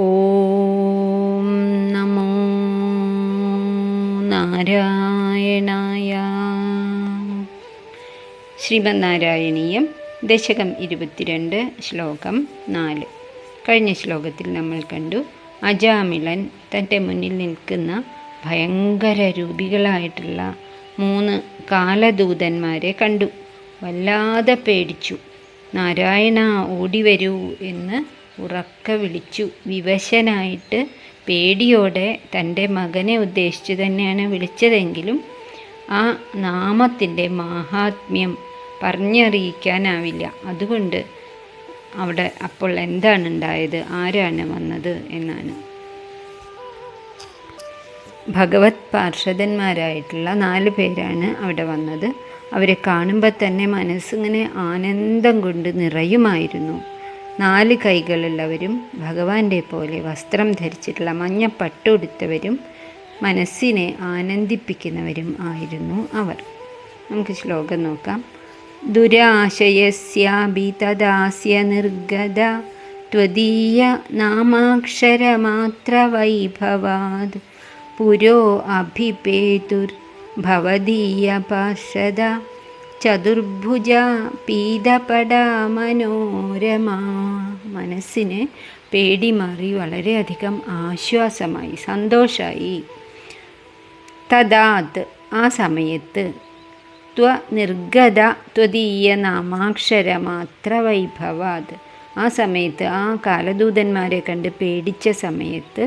ഓം നമോ നാരായണായ. ശ്രീമന്നാരായണീയം ദശകം ഇരുപത്തിരണ്ട് ശ്ലോകം നാല്. കഴിഞ്ഞ ശ്ലോകത്തിൽ നമ്മൾ കണ്ടു അജാമിളൻ തന്റെ മുന്നിൽ നിൽക്കുന്ന ഭയങ്കര രൂപികളായിട്ടുള്ള മൂന്ന് കാലദൂതന്മാരെ കണ്ടു. വല്ലാതെ പേടിച്ചു. നാരായണ ഓടി വരൂ എന്ന് ഉറക്ക വിളിച്ചു. വിവശനായിട്ട് പേടിയോടെ തന്റെ മകനെ ഉദ്ദേശിച്ചു തന്നെയാണ് വിളിച്ചതെങ്കിലും ആ നാമത്തിന്റെ മാഹാത്മ്യം പറഞ്ഞറിയിക്കാനാവില്ല. അതുകൊണ്ട് അവിടെ അപ്പോൾ എന്താണ് ഉണ്ടായത് ആരാണ് വന്നത് എന്നാണ്. ഭഗവത് പാർഷദന്മാരായിട്ടുള്ള നാല് പേരാണ് അവിടെ വന്നത്. അവരെ കാണുമ്പോൾ തന്നെ മനസ്സിങ്ങനെ ആനന്ദം കൊണ്ട് നിറയുമായിരുന്നു. നാല് കൈകളുള്ളവരും ഭഗവാന്റെ പോലെ വസ്ത്രം ധരിച്ചിട്ടുള്ള മഞ്ഞ പട്ടുടുത്തവരും മനസ്സിനെ ആനന്ദിപ്പിക്കുന്നവരും ആയിരുന്നു അവർ. നമുക്ക് ശ്ലോകം നോക്കാം. നിർഗത ത്വദീയ നാമാക്ഷരമാത്ര വൈഭവാത് പുരോ അഭിപേതുർ ഭവദീയ പാർഷദ ചതുർഭുജ പീതപട മനോരമ മനസ്സിന് പേടി മാറി വളരെയധികം ആശ്വാസമായി സന്തോഷമായി തദാത് ആ സമയത്ത് ത്വ നിർഗത ത്വതീയ നാമാക്ഷരമാത്ര വൈഭവാത് ആ സമയത്ത് ആ കാലദൂതന്മാരെ കണ്ട് പേടിച്ച സമയത്ത്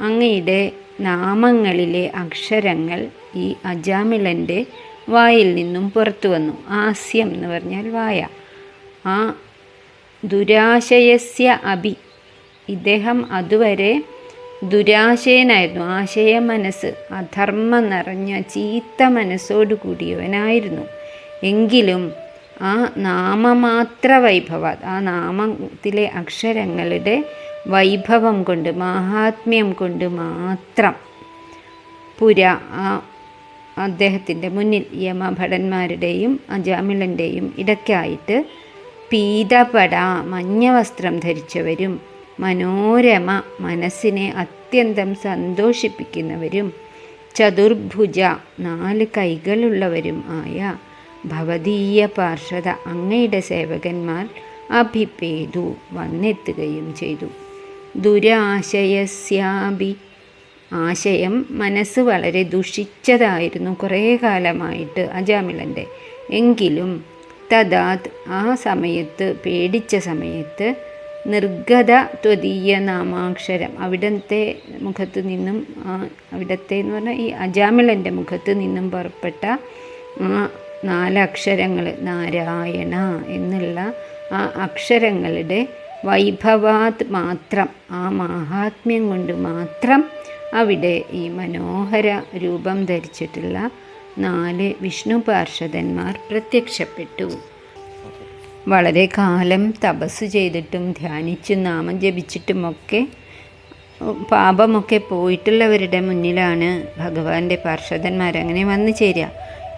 അങ്ങയുടെ നാമങ്ങളിലെ അക്ഷരങ്ങൾ ഈ അജാമിളന്റെ വായിൽ നിന്നും പുറത്തു വന്നു. ആസ്യം എന്ന് പറഞ്ഞാൽ വായ. ആ ദുരാശയസ്യ അഭി. ഇദ്ദേഹം അതുവരെ ദുരാശയനായിരുന്നു. ആശയ മനസ്സ് അധർമ്മം നിറഞ്ഞ ചീത്ത മനസ്സോടു കൂടിയവനായിരുന്നു. എങ്കിലും ആ നാമമാത്ര വൈഭവ ആ നാമത്തിലെ അക്ഷരങ്ങളുടെ വൈഭവം കൊണ്ട് മാഹാത്മ്യം കൊണ്ട് മാത്രം പുര ആ അദ്ദേഹത്തിന്റെ മുന്നിൽ യമഭടന്മാരുടെയും അജാമിളന്റെയും ഇടയ്ക്കായിട്ട് പീതപട മഞ്ഞ വസ്ത്രം ധരിച്ചവരും മനോരമ മനസ്സിനെ അത്യന്തം സന്തോഷിപ്പിക്കുന്നവരും ചതുർഭുജ നാല് കൈകളുള്ളവരും ആയ ഭവതീയ പാർഷദ അങ്ങയുടെ സേവകന്മാർ അഭിപേതു വന്നെത്തുകയും ചെയ്തു. ദുരാശയസ്യാഭി ആശയം മനസ്സ് വളരെ ദുഷിച്ചതായിരുന്നു കുറേ കാലമായിട്ട് അജാമിളന്റെ. എങ്കിലും തദാത് ആ സമയത്ത് പേടിച്ച സമയത്ത് നിർഗത ത്വതീയ നാമാക്ഷരം അവിടത്തെ മുഖത്ത് നിന്നും അവിടത്തെ എന്ന് പറഞ്ഞാൽ ഈ അജാമിളന്റെ മുഖത്ത് നിന്നും പുറപ്പെട്ട ആ നാലക്ഷരങ്ങൾ നാരായണ എന്നുള്ള ആ അക്ഷരങ്ങളുടെ വൈഭവാത് മാത്രം ആ മാഹാത്മ്യം കൊണ്ട് മാത്രം അവിടെ ഈ മനോഹര രൂപം ധരിച്ചിട്ടുള്ള നാല് വിഷ്ണു പാർഷദന്മാർ പ്രത്യക്ഷപ്പെട്ടു. വളരെ കാലം തപസ് ചെയ്തിട്ടും ധ്യാനിച്ചും നാമം ജപിച്ചിട്ടുമൊക്കെ പാപമൊക്കെ പോയിട്ടുള്ളവരുടെ മുന്നിലാണ് ഭഗവാന്റെ പാർഷദന്മാർ അങ്ങനെ വന്നു ചേരുക.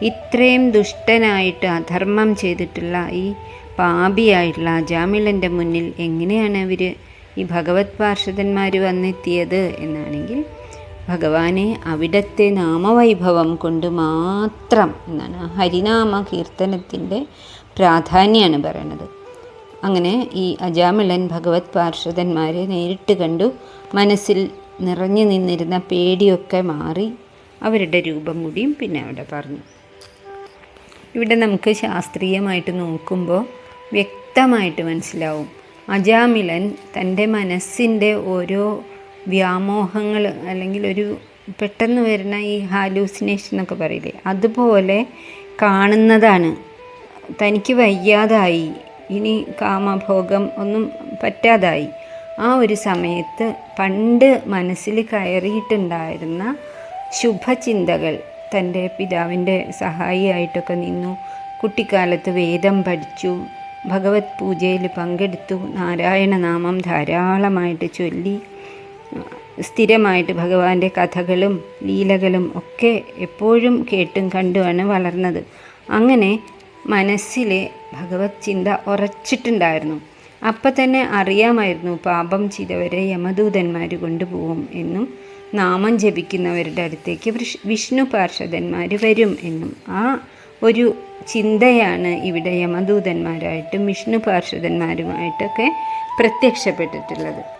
ഇത്രയും ദുഷ്ടനായിട്ട് അധർമ്മം ചെയ്തിട്ടുള്ള ഈ പാപിയായിട്ടുള്ള അജാമിളന്റെ മുന്നിൽ എങ്ങനെയാണ് അവർ ഈ ഭഗവത് പാർഷദന്മാർ വന്നെത്തിയത് എന്നാണെങ്കിൽ ഭഗവാനെ അവിടത്തെ നാമവൈഭവം കൊണ്ട് മാത്രം എന്നാണ് ഹരിനാമ കീർത്തനത്തിന്റെ പ്രാധാന്യമാണ് പറയണത്. അങ്ങനെ ഈ അജാമിളൻ ഭഗവത് പാർഷദന്മാരെ നേരിട്ട് കണ്ടു. മനസ്സിൽ നിറഞ്ഞു നിന്നിരുന്ന പേടിയൊക്കെ മാറി അവരുടെ രൂപം കൂടിയും പിന്നെ അവിടെ പറഞ്ഞു. ഇവിടെ നമുക്ക് ശാസ്ത്രീയമായിട്ട് നോക്കുമ്പോൾ വ്യക്തമായിട്ട് മനസ്സിലാവും. അജാമിളൻ തന്റെ മനസ്സിന്റെ ഓരോ വ്യാമോഹങ്ങൾ അല്ലെങ്കിൽ ഒരു പെട്ടെന്ന് വരുന്ന ഈ ഹാലൂസിനേഷൻ എന്നൊക്കെ പറയില്ലേ അതുപോലെ കാണുന്നതാണ്. തനിക്ക് വയ്യാതായി. ഇനി കാമഭോഗം ഒന്നും പറ്റാതായി. ആ ഒരു സമയത്ത് പണ്ട് മനസ്സിൽ കയറിയിട്ടുണ്ടായിരുന്ന ശുഭചിന്തകൾ തന്റെ പിതാവിന്റെ സഹായിയായിട്ടൊക്കെ നിന്നു. കുട്ടിക്കാലത്ത് വേദം പഠിച്ചു. ഭഗവത് പൂജയിൽ പങ്കെടുത്തു. നാരായണനാമം ധാരാളമായിട്ട് ചൊല്ലി. സ്ഥിരമായിട്ട് ഭഗവാന്റെ കഥകളും ലീലകളും ഒക്കെ എപ്പോഴും കേട്ടും കണ്ടുമാണ് വളർന്നത്. അങ്ങനെ മനസ്സിലെ ഭഗവത് ചിന്ത ഉറച്ചിട്ടുണ്ടായിരുന്നു. അപ്പം തന്നെ അറിയാമായിരുന്നു പാപം ചെയ്തവരെ യമദൂതന്മാർ കൊണ്ടുപോകും എന്നും നാമം ജപിക്കുന്നവരുടെ അടുത്തേക്ക് വിഷ്ണു പാർഷദന്മാർ വരും എന്നും. ആ ഒരു ചിന്തയാണ് ഇവിടെ യമദൂതന്മാരായിട്ടും വിഷ്ണു പാർഷദന്മാരുമായിട്ടൊക്കെ പ്രത്യക്ഷപ്പെട്ടിട്ടുള്ളത്.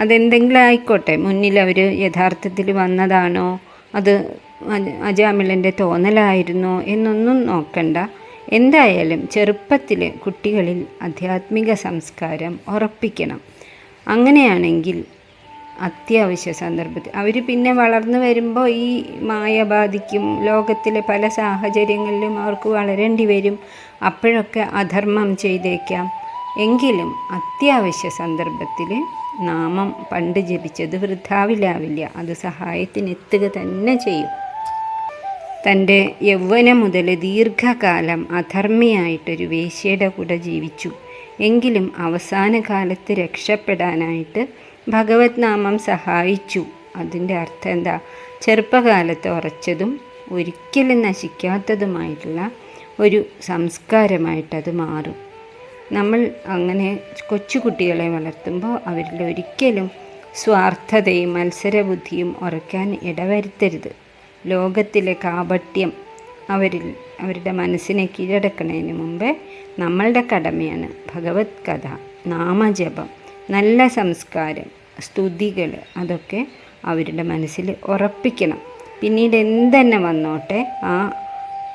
അതെന്തെങ്കിലും ആയിക്കോട്ടെ. മുന്നിൽ അവർ യഥാർത്ഥത്തിൽ വന്നതാണോ? അത് അജാമിളന്റെ തോന്നലായിരുന്നോ എന്നൊന്നും നോക്കണ്ട. എന്തായാലും ചെറുപ്പത്തിൽ കുട്ടികളിൽ ആധ്യാത്മിക സംസ്കാരം ഉറപ്പിക്കണം. അങ്ങനെയാണെങ്കിൽ അത്യാവശ്യ സന്ദർഭത്തിൽ അവർ പിന്നെ വളർന്നു വരുമ്പോൾ ഈ മായ ബാധിക്കും ലോകത്തിലെ പല സാഹചര്യങ്ങളിലും അവർക്ക് വളരേണ്ടി വരും. അപ്പോഴൊക്കെ അധർമ്മം ചെയ്തേക്കാം. എങ്കിലും അത്യാവശ്യ സന്ദർഭത്തിൽ നാമം പണ്ട് ജപിച്ചത് വൃദ്ധാവിലാവില്ല. അത് സഹായത്തിനെത്തുക തന്നെ ചെയ്യും. തന്റെ യൗവനം മുതൽ ദീർഘകാലം അധർമ്മിയായിട്ടൊരു വേശ്യയുടെ കൂടെ ജീവിച്ചു. എങ്കിലും അവസാന കാലത്ത് രക്ഷപ്പെടാനായിട്ട് ഭഗവത് നാമം സഹായിച്ചു. അതിന്റെ അർത്ഥം എന്താ? ചെറുപ്പകാലത്ത് ഉറച്ചതും ഒരിക്കലും നശിക്കാത്തതുമായിട്ടുള്ള ഒരു സംസ്കാരമായിട്ടത് മാറും. നമ്മൾ അങ്ങനെ കൊച്ചുകുട്ടികളെ വളർത്തുമ്പോൾ അവരിൽ ഒരിക്കലും സ്വാർത്ഥതയും മത്സരബുദ്ധിയും ഉറക്കാൻ ഇടവരുത്തരുത്. ലോകത്തിലെ കാപട്യം അവരിൽ അവരുടെ മനസ്സിനെ കീഴടക്കുന്നതിന് മുമ്പേ നമ്മളുടെ കടമയാണ് ഭഗവത് കഥ നാമജപം നല്ല സംസ്കാരം സ്തുതികൾ അതൊക്കെ അവരുടെ മനസ്സിൽ ഉറപ്പിക്കണം. പിന്നീട് എന്തെന്നെ വന്നോട്ടെ ആ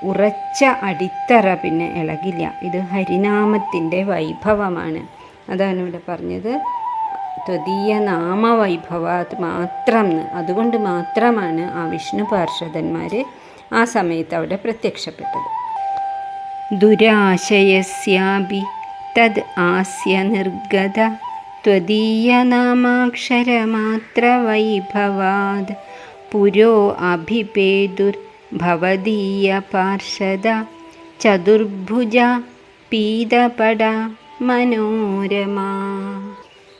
ഉറച്ച അടിത്തറ പിന്നെ ഇളകില്ല. ഇത് ഹരിനാമത്തിന്റെ വൈഭവമാണ്. അതാണ് ഇവിടെ പറഞ്ഞത്. ത്വതീയ നാമവൈഭവ മാത്രം അതുകൊണ്ട് മാത്രമാണ് ആ വിഷ്ണു പാർഷദന്മാർ ആ സമയത്ത് അവിടെ പ്രത്യക്ഷപ്പെട്ടത്. ദുരാശയസ്യാപി തദ് ആസ്യ നിർഗത. ത്വദീയ നാമാക്ഷരമാത്ര വൈഭവാത്. പുരോ അഭിപേദുർ पार्षद ചതുർഭുജ പീതപട മനോരമ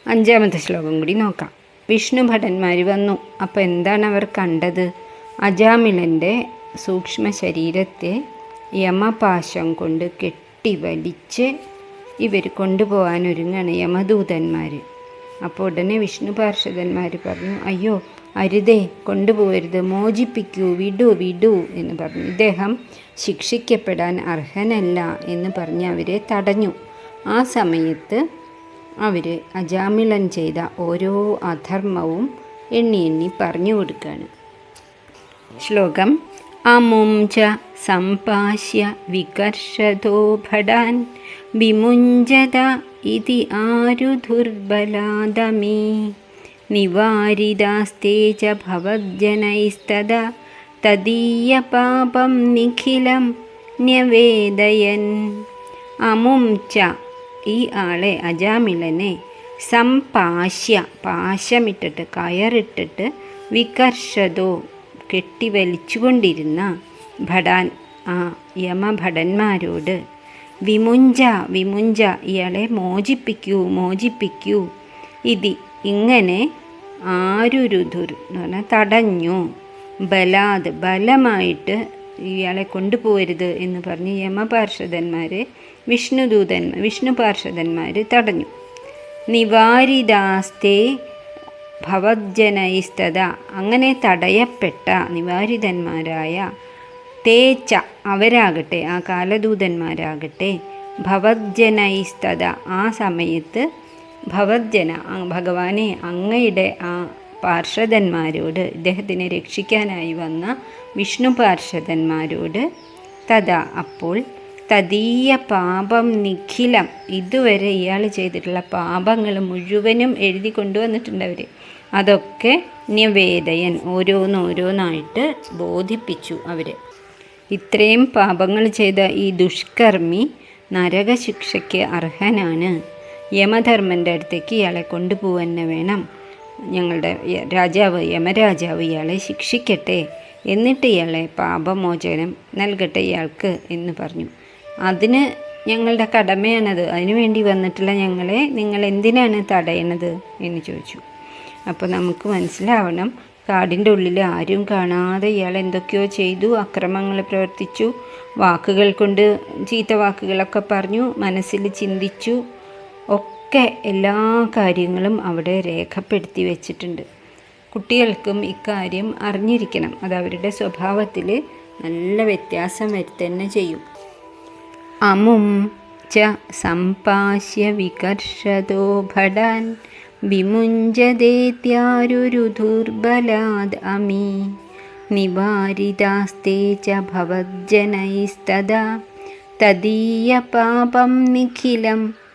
അഞ്ചാമത്തെ ശ്ലോകം കൂടി നോക്കാം വിഷ്ണു ഭടന്മാർ വന്നു അപ്പോൾ എന്താണ് അവർ കണ്ടത് അജാമിളൻ്റെ സൂക്ഷ്മ ശരീരത്തെ യമപാശം കൊണ്ട് കെട്ടി വലിച്ച് ഇവർ കൊണ്ടുപോകാൻ ഒരുങ്ങാണ് യമദൂതന്മാർ അപ്പോൾ ഉടനെ വിഷ്ണു പാർഷദന്മാർ പറഞ്ഞു അയ്യോ അരുതേ കൊണ്ടുപോകരുത്. മോചിപ്പിക്കൂ വിടൂ വിടൂ എന്ന് പറഞ്ഞു. ഇദ്ദേഹം ശിക്ഷിക്കപ്പെടാൻ അർഹനല്ല എന്ന് പറഞ്ഞ് അവരെ തടഞ്ഞു. ആ സമയത്ത് അവർ അജാമിളൻ ചെയ്ത ഓരോ അധർമ്മവും എണ്ണി എണ്ണി പറഞ്ഞു കൊടുക്കുകയാണ് ശ്ലോകം അമും ച സമ്പാശ്യ വികർഷതോ ഭടാൻ വിമുഞ്ചത ഇതി ആരു ദുർബലാദമേ? निवारिदास्ते च भवज्जनैस्तदा തദീയപാപം നിഖിലം ന്യവേദയൻ അമും ച ഈ ആളെ അജാമിളനെ സംപാശ്യ പാശമിട്ടിട്ട് കയറിട്ടിട്ട് വികർഷതോ കെട്ടിവലിച്ചുകൊണ്ടിരുന്ന ഭടാൻ ആ യമഭടന്മാരോട് വിമുഞ്ച വിമുഞ്ച ഇയാളെ മോചിപ്പിക്കൂ മോചിപ്പിക്കൂ ഇതി ഇങ്ങനെ ആരുരുധുർ എന്ന് പറഞ്ഞാൽ തടഞ്ഞു ബലാത് ബലമായിട്ട് ഇയാളെ കൊണ്ടുപോകരുത് എന്ന് പറഞ്ഞ് യമപാർഷദന്മാർ വിഷ്ണുദൂതൻ വിഷ്ണു പാർഷദന്മാർ തടഞ്ഞു. നിവാരിദാസ്തേ ഭവജ്ജനൈസ്തത അങ്ങനെ തടയപ്പെട്ട നിവാരിതന്മാരായ തേച്ച അവരാകട്ടെ ആ കാലദൂതന്മാരാകട്ടെ ഭവജ്ജനൈസ്തത ആ സമയത്ത് ഭവജ്ജന ഭഗവാനെ അങ്ങയുടെ ആ പാർഷദന്മാരോട് ഇദ്ദേഹത്തിനെ രക്ഷിക്കാനായി വന്ന വിഷ്ണു പാർഷദന്മാരോട് തഥാ അപ്പോൾ തദീയ പാപം നിഖിലം. ഇതുവരെ ഇയാൾ ചെയ്തിട്ടുള്ള പാപങ്ങൾ മുഴുവനും എഴുതി കൊണ്ടുവന്നിട്ടുണ്ട് അവർ അതൊക്കെ നിവേദയൻ ഓരോന്നോരോന്നായിട്ട് ബോധിപ്പിച്ചു അവർ ഇത്രയും പാപങ്ങൾ ചെയ്ത ഈ ദുഷ്കർമ്മി നരകശിക്ഷയ്ക്ക് അർഹനാണ്. യമധർമ്മന്റെ അടുത്തേക്ക് ഇയാളെ കൊണ്ടുപോകാൻ വേണം. ഞങ്ങളുടെ രാജാവ് യമരാജാവ് ഇയാളെ ശിക്ഷിക്കട്ടെ. എന്നിട്ട് ഇയാളെ പാപമോചനം നൽകട്ടെ ഇയാൾക്ക് എന്ന് പറഞ്ഞു. അതിന് ഞങ്ങളുടെ കടമയാണത്. അതിനുവേണ്ടി വന്നിട്ടുള്ള ഞങ്ങളെ നിങ്ങൾ എന്തിനാണ് തടയണത് എന്ന് ചോദിച്ചു. അപ്പോൾ നമുക്ക് മനസ്സിലാവണം കാടിന്റെ ഉള്ളിൽ ആരും കാണാതെ ഇയാൾ എന്തൊക്കെയോ ചെയ്തു അക്രമങ്ങൾ പ്രവർത്തിച്ചു വാക്കുകൾ കൊണ്ട് ചീത്ത വാക്കുകളൊക്കെ പറഞ്ഞു മനസ്സിൽ ചിന്തിച്ചു ഒക്കെ എല്ലാ കാര്യങ്ങളും അവിടെ രേഖപ്പെടുത്തി വെച്ചിട്ടുണ്ട്. കുട്ടികൾക്കും ഇക്കാര്യം അറിഞ്ഞിരിക്കണം. അത് അവരുടെ സ്വഭാവത്തിൽ നല്ല വ്യത്യാസം വരുത്തന്നെ ചെയ്യും. അമും ച സമ്പാശ്യ വികർഷതോ ഭടാൻ വിമുഞ്ചദേത്യാരുരുധുർബലാദ് അമി നിവാരിതാസ്തേ ച ഭവജ്ജനൈസ്തദാ. തദീയപാപം നിഖിലം